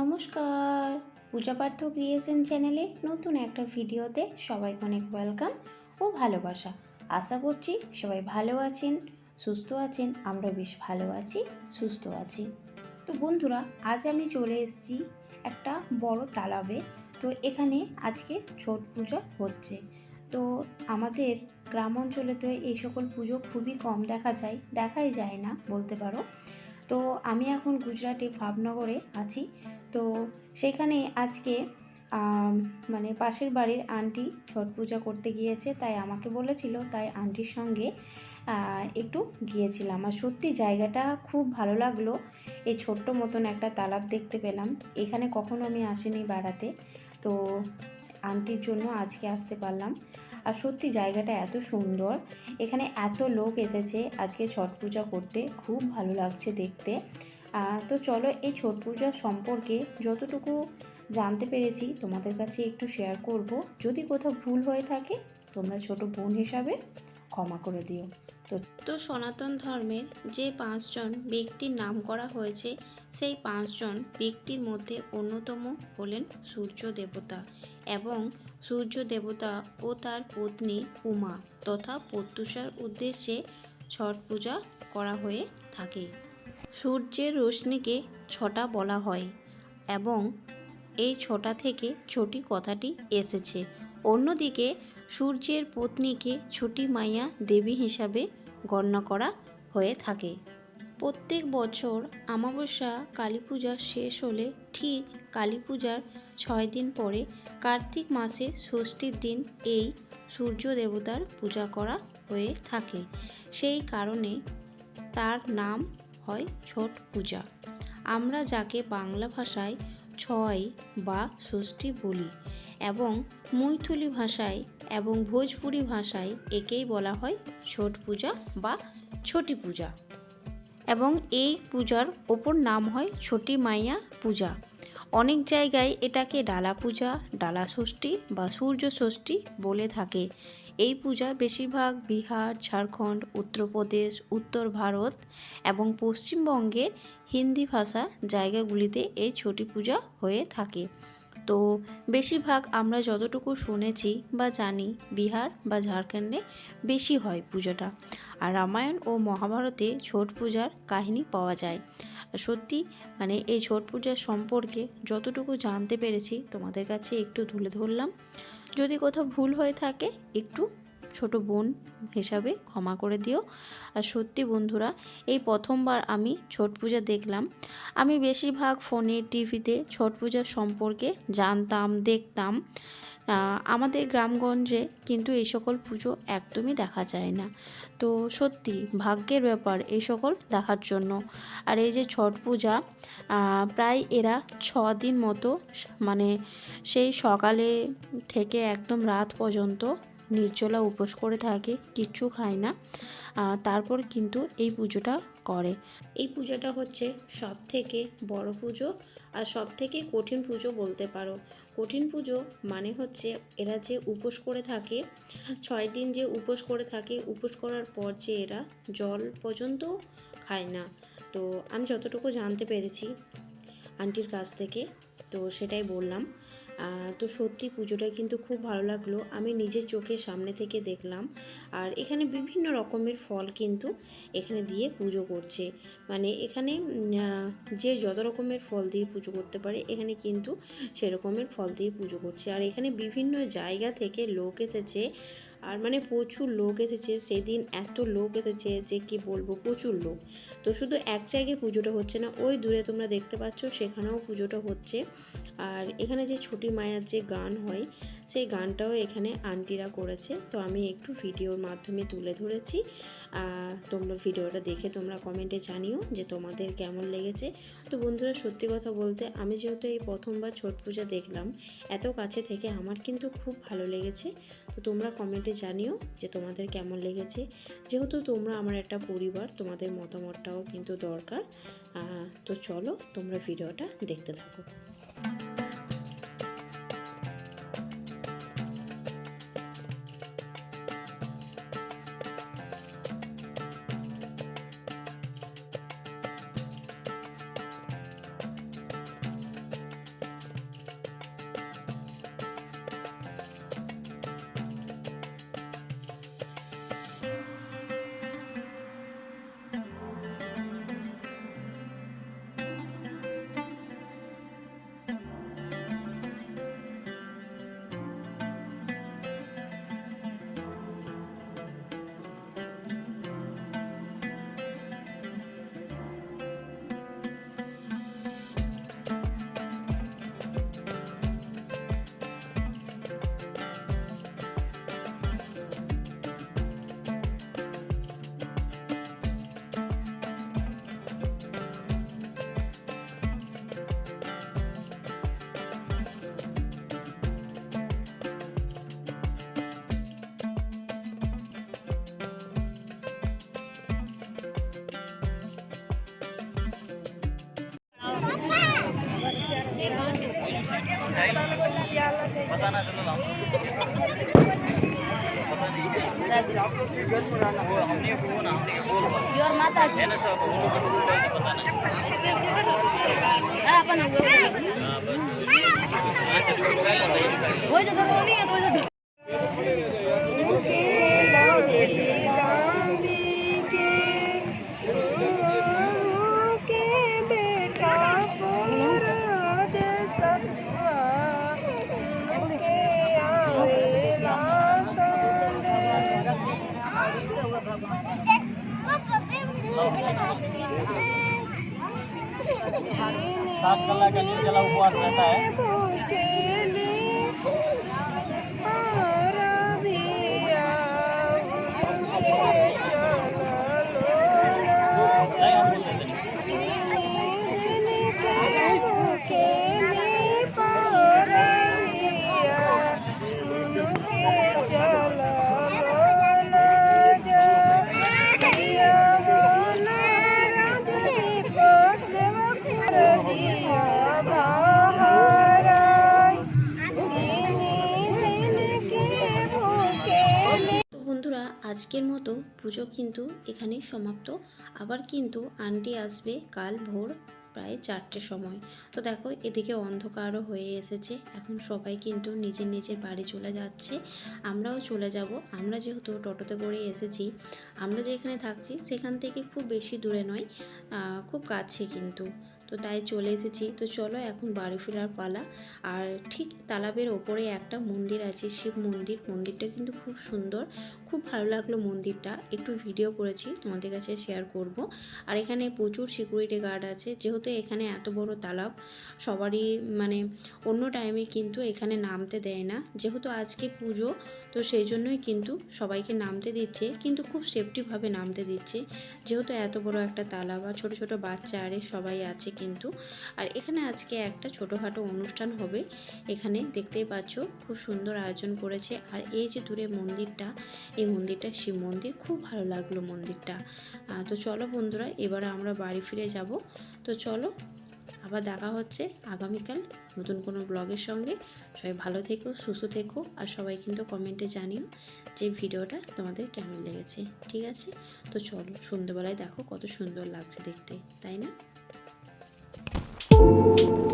নমস্কার। পূজা পার্থ ক্রিয়েশন চ্যানেলে নতুন একটা ভিডিওতে সবাইকে অনেক ওয়েলকাম ও ভালোবাসা। আশা করছি সবাই ভালো আছেন, সুস্থ আছেন, আমরা বেশ ভালো আছি, সুস্থ আছি। তো বন্ধুরা, আজ আমি চলে এসেছি একটা বড় তালাবে। তো এখানে আজকে ছট পূজা হচ্ছে। তো আমাদের গ্রাম অঞ্চলে তো এই সকল পুজো খুবই কম দেখা যায়, দেখাই যায় না, বলতে পারো। তো আমি এখন গুজরাটে ভাবনগরে আছি। তো সেখানে আজকে মানে পাশের বাড়ির আন্টি ছট পূজা করতে গিয়েছে, তাই আমাকে বলেছিল, তাই আন্টির সঙ্গে একটু গিয়েছিলাম। আর সত্যি জায়গাটা খুব ভালো লাগল, এই ছোট্ট মতন একটা তালাব দেখতে পেলাম। এখানে কখনো আমি আসিনি বেড়াতে, তো আন্টির জন্য আজকে আসতে পারলাম। আর সত্যি জায়গাটা এত সুন্দর, এখানে এত লোক এসেছে আজকে ছট পূজা করতে, খুব ভালো লাগছে দেখতে। তো চলো এই ছট পূজা সম্পর্কে যতটুকু জানতে পেরেছি তোমাদের কাছে একটু শেয়ার করব। যদি কোথাও ভুল হয়ে থাকে, তোমরা ছোট বোন হিসাবে ক্ষমা করে দিও। তো তো সনাতন ধর্মের যে পাঁচজন ব্যক্তির নাম করা হয়েছে, সেই পাঁচজন ব্যক্তির মধ্যে অন্যতম হলেন সূর্য দেবতা এবং সূর্য দেবতা ও তার পত্নী উমা তথা প্রত্যুষার উদ্দেশ্যে ছট পূজা করা হয়ে থাকে। সূর্যের রশ্মিকে ছটা বলা হয় এবং এই ছটা থেকে ছটি কথাটি এসেছে। অন্যদিকে সূর্যের পত্নীকে ছটি মাইয়া দেবী হিসাবে গণ্য করা হয়ে থাকে। প্রত্যেক বছর আমাবস্যা কালী পূজা শেষ হলে ঠিক কালী পূজার ছয় দিন পরে কার্তিক মাসে ষষ্ঠীর দিন এই সূর্য দেবতার পূজা করা হয়ে থাকে। সেই কারণে তার নাম হয় ছট পূজা। আমরা যাকে বাংলা ভাষায় ছয় বা ষষ্ঠী বলি এবং মৈথুলি ভাষায় এবং ভোজপুরি ভাষায় একেই বলা হয় ছট পূজা বা ছটি পূজা। এবং এই পূজার ওপর নাম হয় ছটি মাইয়া পূজা। অনেক জায়গায় এটাকে ডালা পূজা, ডালা ষষ্ঠী বা সূর্য ষষ্ঠী বলে থাকে। এই পূজা বেশিরভাগ বিহার, ঝাড়খণ্ড, উত্তরপ্রদেশ, উত্তর ভারত এবং পশ্চিমবঙ্গের হিন্দি ভাষা জায়গাগুলিতে এই ছটি পূজা হয়ে থাকে। তো বেশিরভাগ আমরা যতটুকু শুনেছি বা জানি বিহার বা ঝাড়খণ্ডে বেশি হয় পূজাটা। আর রামায়ণ ও মহাভারতে ছট পূজার কাহিনী পাওয়া যায়। সত্যি মানে এই ছট পূজার সম্পর্কে যতটুকু জানতে পেরেছি তোমাদের কাছে একটু তুলে ধরলাম। যদি কোথাও ভুল হয়ে থাকে, একটু ছোট বোন হিসাবে ক্ষমা করে দিও। আর সত্যি বন্ধুরা, এই প্রথমবার আমি ছট পূজা দেখলাম। আমি বেশিরভাগ ফোনে, টিভিতে ছট পূজার সম্পর্কে জানতাম, দেখতাম। আমাদের গ্রামগঞ্জে কিন্তু এই সকল পুজো একদমই দেখা যায় না। তো সত্যি ভাগ্যের ব্যাপার এই সকল দেখার জন্য। আর এই যে ছট পূজা প্রায় এরা ছ দিন মতো মানে সেই সকালে থেকে একদম রাত পর্যন্ত নির্জলা উপোস করে থাকে, কিচ্ছু খায় না। তারপর কিন্তু এই পুজোটা করে। এই পুজোটা হচ্ছে সব থেকে বড় পুজো আর সব থেকে কঠিন পুজো বলতে পারো। কঠিন পুজো মানে হচ্ছে এরা যে উপোস করে থাকে, ছয় দিন যে উপোস করে থাকে, উপোস করার পর যে এরা জল পর্যন্ত খায় না। তো আমি যতটুকু জানতে পেরেছি আন্টির কাছ থেকে, তো সেটাই বললাম। তো সত্যি পুজোটা কিন্তু খুব ভালো লাগল। আমি নিজের চোখের সামনে থেকে দেখলাম। আর এখানে বিভিন্ন রকমের ফল কিন্তু এখানে দিয়ে পুজো করছে। মানে এখানে যে যত রকমের ফল দিয়ে পুজো করতে পারে, এখানে কিন্তু সেরকমের ফল দিয়ে পুজো করছে। আর এখানে বিভিন্ন জায়গা থেকে লোক এসেছে আর মানে প্রচুর লোক এসেছে, সেদিন এত লোক এসেছে যে কি বলব, প্রচুর লোক। তো শুধু এক জায়গায় পুজোটা হচ্ছে না, ওই দূরে তোমরা দেখতে পাচ্ছ সেখানেও পুজোটা হচ্ছে। আর এখানে যে ছুটি মায়ার যে গান হয়, সেই গানটাও এখানে আন্টিরা করেছে। তো আমি একটু ভিডিওর মাধ্যমে তুলে ধরেছি। তোমরা ভিডিওটা দেখে তোমরা কমেন্টে জানিও যে তোমাদের কেমন লেগেছে। তো বন্ধুরা, সত্যি কথা বলতে আমি যেহেতু এই প্রথমবার ছট পূজা দেখলাম, এত কাছে থেকে আমার কিন্তু খুব ভালো লেগেছে। তো তোমরা কমেন্টে জানিও যে তোমাদের কেমন লেগেছে। যেহেতু তোমরা আমার একটা পরিবার, তোমাদের মতামতটাও কিন্তু দরকার। তো চলো তোমরা ভিডিওটা দেখতে থাকো। वो जो नहीं है तो सात कला का निर्जला उपवास रहता है। কিন্তু এখানেই সমাপ্ত। আবার কিন্তু আন্টি আসবে কাল ভোর প্রায় চারটে সময়। তো দেখো, এদিকে অন্ধকারও হয়ে এসেছে। এখন সবাই কিন্তু নিজের নিজের বাড়ি চলে যাচ্ছে। আমরাও চলে যাব। আমরা যেহেতু টোটোতে করে এসেছি, আমরা যেখানে থাকছি সেখান থেকে খুব বেশি দূরে নয় খুব কাছে কিন্তু। তো তাই চলে এসেছি। তো চলো এখন বাড়ি ফেরার পালা। আর ঠিক তালাবের ওপরে একটা মন্দির আছে। শিব মন্দির। মন্দিরটা কিন্তু খুব সুন্দর। খুব ভালো লাগল মন্দিরটা। একটু ভিডিও করেছি, তোমাদের কাছে শেয়ার করব। আর এখানে প্রচুর সিকিউরিটি গার্ড আছে। যেহেতু এখানে এত বড় তালাব, সবারই মানে অন্য টাইমে কিন্তু এখানে নামতে দেয় না। যেহেতু আজকে পুজো, তো সেই জন্যই কিন্তু সবাইকে নামতে দিচ্ছে। কিন্তু খুব সেফটিভাবে নামতে দিচ্ছে। যেহেতু এত বড় একটা তালাব, আর ছোটো ছোটো বাচ্চা, আরে সবাই আছে কিন্তু। আর এখানে আজকে একটা ছোটোখাটো অনুষ্ঠান হবে। এখানে দেখতেই পাচ্ছ, খুব সুন্দর আয়োজন করেছে। আর এই যে দূরে মন্দিরটা, এই মন্দিরটা শিব মন্দির, খুব ভালো লাগল মন্দিরটা। তো চলো বন্ধুরা, এবার আমরা বাড়ি ফিরে যাব। তো চলো, আবার দেখা হচ্ছে আগামীকাল নতুন কোনো ব্লগের সঙ্গে। সবাই ভালো থেকো, সুস্থ থেকো, আর সবাই কিন্তু কমেন্টে জানিও যে ভিডিওটা তোমাদের কেমন লেগেছে। ঠিক আছে? তো চলো সন্ধ্যেবেলায় দেখো কত সুন্দর লাগছে দেখতে, তাই না? you.